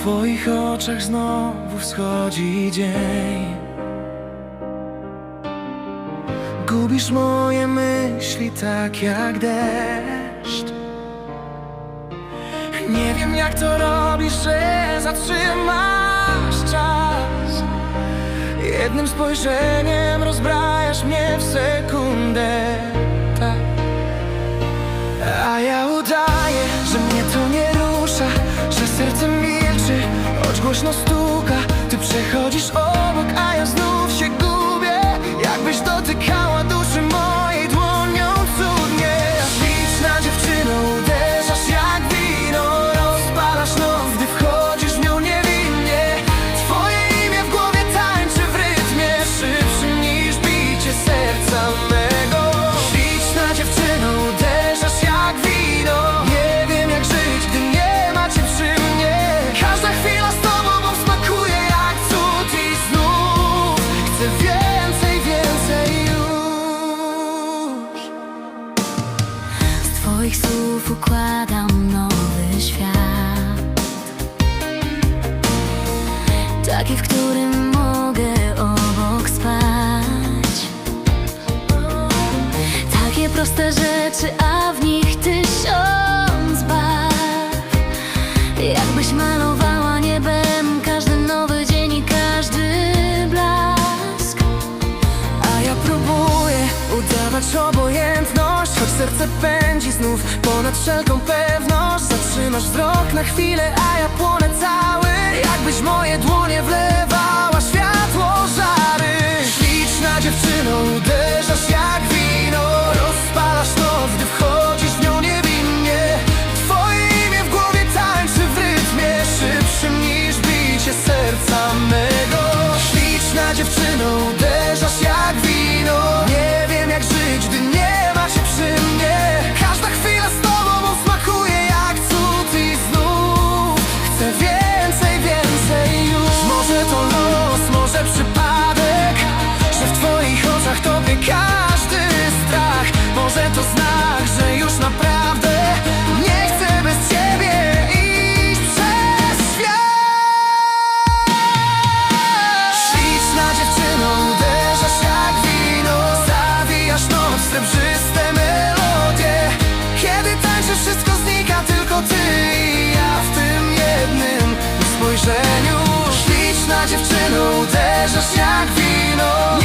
twoich oczach znowu wschodzi dzień. Gubisz moje myśli tak jak deszcz. Nie wiem jak to robisz, że zatrzymasz czas. Jednym spojrzeniem rozbrajasz mnie w sekundę tak. A ja głośno stuka Ty przechodzisz układa serce pędzi znów. Ponad wszelką pewność Zatrzymasz wzrok na chwilę, a ja płonę cały. Jakbyś mógł минув, де ж шлях війну